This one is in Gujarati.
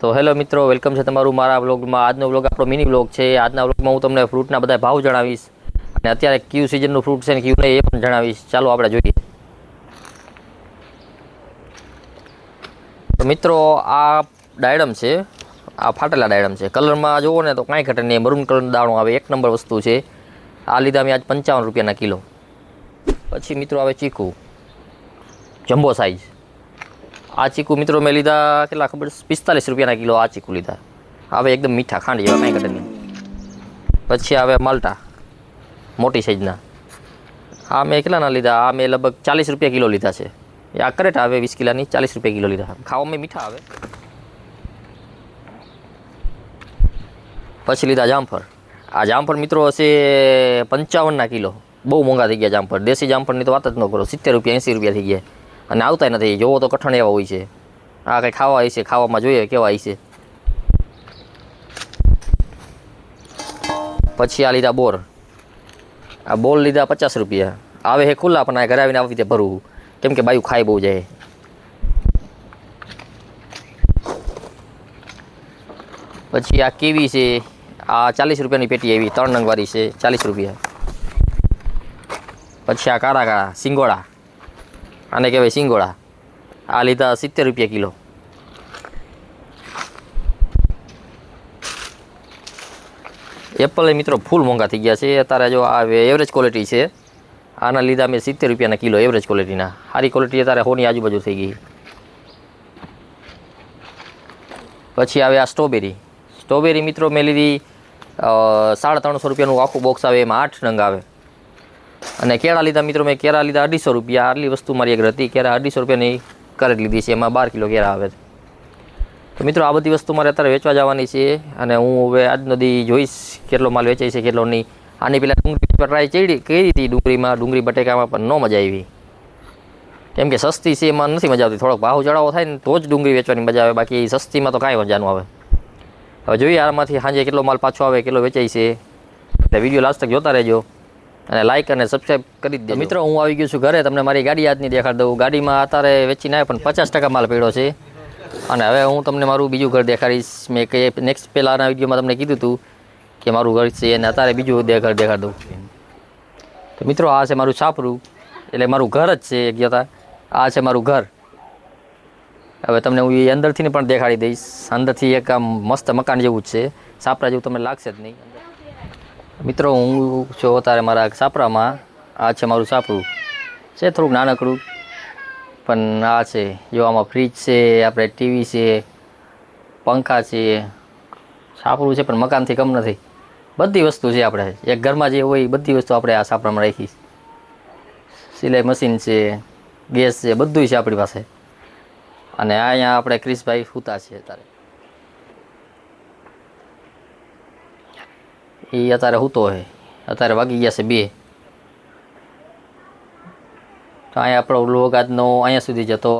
તો હેલો મિત્રો, વેલકમ છે તમારું મારા વ્લોગમાં. આજનો વ્લોગ આપણો મિની વ્લોગ છે. આજના વ્લોગમાં હું તમને ફ્રૂટના બધા ભાવ જણાવીશ. અને અત્યારે ક્યુ સિઝનનું ફ્રૂટ છે ને ક્યુ નહીં એ પણ જણાવીશ. ચાલો આપણે જોઈએ. તો મિત્રો, આ ડાયડમ છે. આ ફાટેલા ડાયડમ છે. કલરમાં જુઓ ને તો કાંઈ ઘટે નહીં. મરૂન કલરનું દાણું આવે. એક નંબર વસ્તુ છે. આ લીધા મેં આજ પંચાવન રૂપિયાના કિલો. પછી મિત્રો, આવે ચીકુ. જમ્બો સાઈઝ આ ચીકુ મિત્રો મેં લીધા કેટલા ખબર છે? પિસ્તાલીસ રૂપિયાના કિલો આ ચીકુ લીધા હવે એકદમ મીઠા ખાંડ જેવા કાંઈ ઘટે નહીં પછી આવે માલ્ટા મોટી સાઈઝના આ મેં કેટલાના લીધા આ મેં લગભગ ચાલીસ રૂપિયા કિલો લીધા છે એ આ કરેટ આવે વીસ કિલોની ચાલીસ રૂપિયા કિલો લીધા ખાવામાં મીઠા આવે પછી લીધા જામફળ આ જામફળ મિત્રો હશે પંચાવનના કિલો બહુ મોંઘા થઈ ગયા જામફળ દેશી જામફળની તો વાત જ ન કરો સિત્તેર રૂપિયા એંસી રૂપિયા થઈ ગયા અને આવતાય નથી. જોવો તો કઠણ એવા હોય છે. આ કંઈ ખાવા આવી છે ખાવામાં જોઈએ કેવા આવી છે પછી આ લીધા બોર. આ બોલ લીધા પચાસ રૂપિયા. આવે હે ખુલ્લા, પણ આ ઘરે આવીને આવી રીતે ભરવું કેમ કે બાયું ખાઈ બહુ જાય. પછી આ કેવી છે? આ ચાલીસ રૂપિયાની પેટી એવી, ત્રણ નંગવાળી છે. ચાલીસ રૂપિયા. પછી આ કાળા કાળા સિંગોડા આને કહેવાય સિંગોળા. આ લીધા સિત્તેર રૂપિયા કિલો. એપલ એ મિત્રો ફૂલ મોંઘા થઈ ગયા છે. અત્યારે જો આ એવરેજ ક્વોલિટી છે. આના લીધા મેં સિત્તેર રૂપિયાના કિલો એવરેજ ક્વોલિટીના સારી ક્વોલિટી અત્યારે હોની આજુબાજુ થઈ ગઈ. પછી આવે આ સ્ટ્રોબેરી સ્ટ્રોબેરી મિત્રો મેં લીધી સાડા ત્રણસો રૂપિયાનું આખું બોક્સ આવે એમાં આઠ નંગ આવે. અને કેળા લીધા મિત્રો, મેં કેળા લીધા અઢીસો રૂપિયા. આટલી વસ્તુ મારી એક હતી, કેળા અઢીસો રૂપિયાની કરેટ લીધી છે. એમાં બાર કિલો કેળા આવે છે. તો મિત્રો, આ બધી વસ્તુ મારે અત્યારે વેચવા જવાની છે અને હું હવે આજનો દી જોઈશ કેટલો માલ વેચાય છે, કેટલો નહીં. આની પહેલાં ડુંગળી પર ટ્રાય ચડી, કરી હતી ડુંગળીમાં. ડુંગળી બટેકામાં પણ ન મજા આવી. કેમ કે સસ્તી છે, એમાં નથી મજા આવતી. થોડોક ભાવ ચડાવો થાય ને તો જ ડુંગળી વેચવાની મજા આવે. બાકી સસ્તીમાં તો કાંઈ મજાનું આવે. હવે જોઈએ આમાંથી સાંજે કેટલો માલ પાછો આવે, કેટલો વેચાય છે. એટલે વીડિયો લાસ્ટ તક જોતા રહેજો. અને લાઇક અને સબસ્ક્રાઈબ કરી દે મિત્રો હું આવી ગયો છું ઘરે. તમને મારી ગાડી આજની દેખાડી દઉં. ગાડીમાં અત્યારે વેચી ના પણ પચાસ ટકા માલ પડ્યો છે. અને હવે હું તમને મારું બીજું ઘર દેખાડીશ. મેં કે નેક્સ્ટ પહેલાંના વિડીયોમાં તમને કીધું હતું કે મારું ઘર છે અને અત્યારે બીજું ઘર દેખાડ દઉં તો મિત્રો આ છે મારું છાપરું. એટલે મારું ઘર જ છે એક જતા. આ છે મારું ઘર. હવે તમને હું એ અંદરથી પણ દેખાડી દઈશ. અંદરથી એક આમ મસ્ત મકાન જેવું જ છે. સાપરા જેવું તમને લાગશે જ નહીં. મિત્રો, હું છું અત્યારે મારા સાપરામાં આ છે મારું સાપરું છે થોડુંક નાનકડું, પણ આ છે. જો આમાં ફ્રીજ છે, આપણે ટીવી છે, પંખા છે સાપરું છે, પણ મકાનથી કમ નથી. બધી વસ્તુ છે આપણે. એક ઘરમાં જે હોય બધી વસ્તુ આપણે આ સાપરામાં રાખી સિલાઈ મશીન છે, ગેસ છે બધું છે આપણી પાસે. અને અહીંયા આપણે ક્રિશભાઈ સૂતા છે અત્યારે. એ અત્યારે સૂતો છે અત્યારે વાગી ગયા છે બે. તો અહીંયા આપણો વ્લોગ આજનો અહીંયા સુધી જતો.